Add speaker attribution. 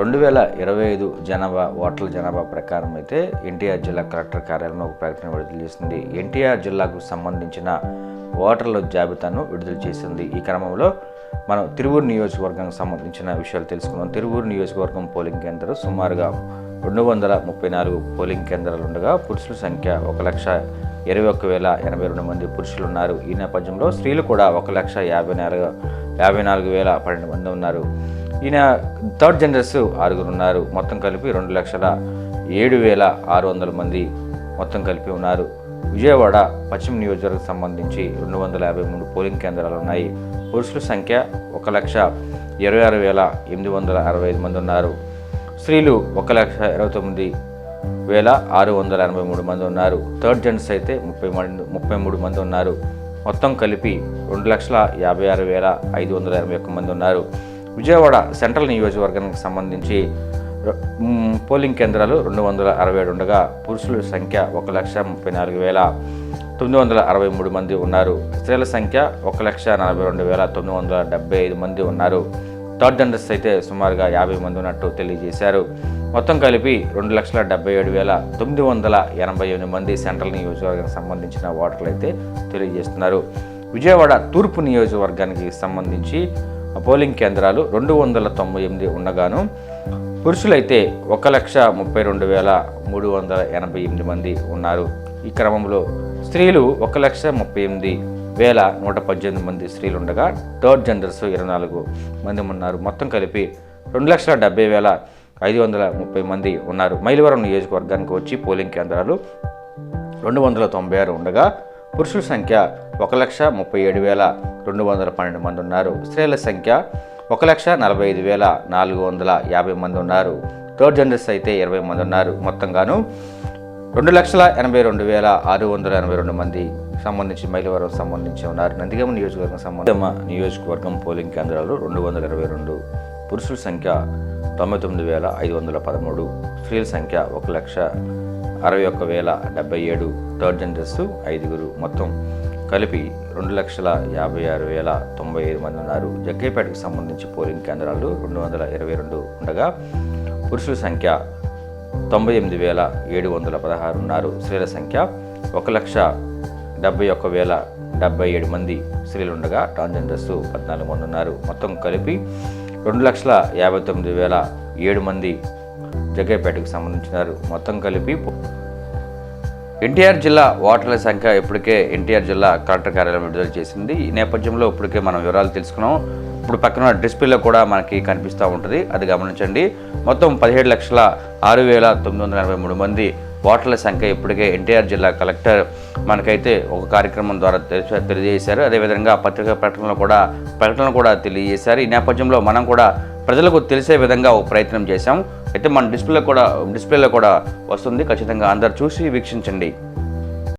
Speaker 1: రెండు వేల ఇరవై ఐదు జనాభా ఓటర్ల జనాభా ప్రకారం అయితే ఎన్టీఆర్ జిల్లా కలెక్టర్ కార్యాలయంలో ఒక ప్రకటన విడుదల చేసింది. ఎన్టీఆర్ జిల్లాకు సంబంధించిన ఓటర్ల జాబితాను విడుదల చేసింది. ఈ క్రమంలో మనం తిరువూరు నియోజకవర్గానికి సంబంధించిన విషయాలు తెలుసుకున్నాం తిరువూరు నియోజకవర్గం పోలింగ్ కేంద్రం సుమారుగా రెండు వందల ముప్పై నాలుగు పోలింగ్ కేంద్రాలు ఉండగా పురుషుల సంఖ్య ఒక లక్ష ఇరవై ఒక్క వేల ఎనభై రెండు మంది పురుషులు ఉన్నారు. ఈ నేపథ్యంలో స్త్రీలు కూడా ఒక లక్ష యాభై నాలుగు యాభై నాలుగు వేల పన్నెండు మంది ఉన్నారు. ఈయన థర్డ్ జనరల్స్ ఆరుగురు ఉన్నారు మొత్తం కలిపి రెండు లక్షల ఏడు వేల ఆరు వందల మంది మొత్తం కలిపి ఉన్నారు. విజయవాడ పశ్చిమ నియోజకవర్గం సంబంధించి రెండు వందల యాభై మూడు పోలింగ్ కేంద్రాలు ఉన్నాయి. పురుషుల సంఖ్య ఒక లక్ష ఇరవై ఆరు వేల ఎనిమిది వందల అరవై ఐదు మంది ఉన్నారు. స్త్రీలు ఒక లక్ష ఇరవై తొమ్మిది వేల ఆరు వందల ఎనభై మూడు మంది ఉన్నారు. థర్డ్ జెంట్స్ అయితే ముప్పై మంది ముప్పై మూడు మంది ఉన్నారు. మొత్తం కలిపి రెండు లక్షల యాభై ఆరు వేల ఐదు వందల ఎనభై ఒక్క మంది ఉన్నారు. విజయవాడ సెంట్రల్ నియోజకవర్గానికి సంబంధించి పోలింగ్ కేంద్రాలు రెండు వందల అరవై ఏడు ఉండగా పురుషుల సంఖ్య ఒక లక్ష ముప్పై నాలుగు వేల తొమ్మిది వందల అరవై మూడు మంది ఉన్నారు. స్త్రీల సంఖ్య ఒక లక్ష నలభై రెండు వేల తొమ్మిది వందల డెబ్బై ఐదు మంది ఉన్నారు. థర్డ్ జెండర్స్ అయితే సుమారుగా యాభై మంది ఉన్నట్టు తెలియజేశారు. మొత్తం కలిపి రెండు లక్షల డెబ్బై ఏడు వేల తొమ్మిది వందల ఎనభై ఎనిమిది మంది సెంట్రల్ నియోజకవర్గానికి సంబంధించిన ఓటర్లు అయితే తెలియజేస్తున్నారు. విజయవాడ తూర్పు నియోజకవర్గానికి సంబంధించి పోలింగ్ కేంద్రాలు రెండు వందల తొంభై ఎనిమిది ఉండగాను పురుషులైతే ఒక లక్ష ముప్పై రెండు వేల మూడు వందల ఎనభై ఎనిమిది మంది ఉన్నారు. ఈ క్రమంలో స్త్రీలు ఒక లక్ష ముప్పై ఎనిమిది వేల నూట పద్దెనిమిది మంది స్త్రీలు ఉండగా థర్డ్ జెండర్స్ ఇరవై నాలుగు మంది ఉన్నారు. మొత్తం కలిపి రెండు లక్షల డెబ్బై వేల ఐదు వందల ముప్పై మంది ఉన్నారు. మైలవరం నియోజకవర్గానికి వచ్చి పోలింగ్ కేంద్రాలు రెండు వందల తొంభై ఆరు ఉండగా పురుషుల సంఖ్య ఒక లక్ష ముప్పై ఏడు వేల రెండు వందల పన్నెండు మంది ఉన్నారు. స్త్రీల సంఖ్య ఒక లక్ష నలభై ఐదు వేల నాలుగు వందల యాభై మంది ఉన్నారు. థర్డ్ జెండర్స్ అయితే ఇరవై మంది ఉన్నారు. మొత్తంగాను రెండు లక్షల ఎనభై రెండు వేల ఆరు వందల ఎనభై రెండు మంది సంబంధించి మైలవరం సంబంధించి ఉన్నారు. నందిగమ నియోజకవర్గం సంబంధం నియోజకవర్గం పోలింగ్ కేంద్రాలు రెండు వందల ఇరవై రెండు పురుషుల సంఖ్య తొంభై తొమ్మిది వేల ఐదు వందల పదమూడు స్త్రీల సంఖ్య ఒక లక్ష అరవై ఒక్క వేల డెబ్బై ఏడు థర్డ్ జెండర్స్ ఐదుగురు. మొత్తం కలిపి రెండు లక్షల యాభై ఆరు వేల తొంభై ఐదు మంది ఉన్నారు. జగ్గైపేటకు సంబంధించి పోలింగ్ కేంద్రాలు రెండు వందల ఇరవై రెండు ఉండగా పురుషుల సంఖ్య తొంభై ఎనిమిది వేల ఏడు వందల పదహారు ఉన్నారు. స్త్రీల సంఖ్య ఒక లక్ష డెబ్బై ఒక్క వేల డెబ్బై ఏడు మంది స్త్రీలు ఉండగా ట్రాన్స్జెండర్స్ పద్నాలుగు మంది ఉన్నారు. మొత్తం కలిపి రెండు లక్షల యాభై తొమ్మిది వేల ఏడు మంది జగ్గైపేటకు సంబంధించినారు. మొత్తం కలిపి ఎన్టీఆర్ జిల్లా ఓటర్ల సంఖ్య ఇప్పటికే ఎన్టీఆర్ జిల్లా కలెక్టర్ కార్యాలయం విడుదల చేసింది. ఈ నేపథ్యంలో ఇప్పటికే మనం వివరాలు తెలుసుకున్నాం. ఇప్పుడు పక్కన డిస్ప్లేలో కూడా మనకి కనిపిస్తూ ఉంటుంది. అది గమనించండి. మొత్తం పదిహేడు లక్షల ఆరు వేల తొమ్మిది వందల ఎనభై మూడు మంది ఓటర్ల సంఖ్య ఇప్పటికే ఎన్టీఆర్ జిల్లా కలెక్టర్ మనకైతే ఒక కార్యక్రమం ద్వారా తెలియజేశారు. అదేవిధంగా పత్రికా ప్రకటనలో కూడా ప్రకటనలు కూడా తెలియజేశారు. ఈ నేపథ్యంలో మనం కూడా ప్రజలకు తెలిసే విధంగా ఒక ప్రయత్నం చేశాం. అయితే మన డిస్ప్లేలో కూడా డిస్ప్లేలో కూడా వస్తుంది. ఖచ్చితంగా అందరు చూసి వీక్షించండి.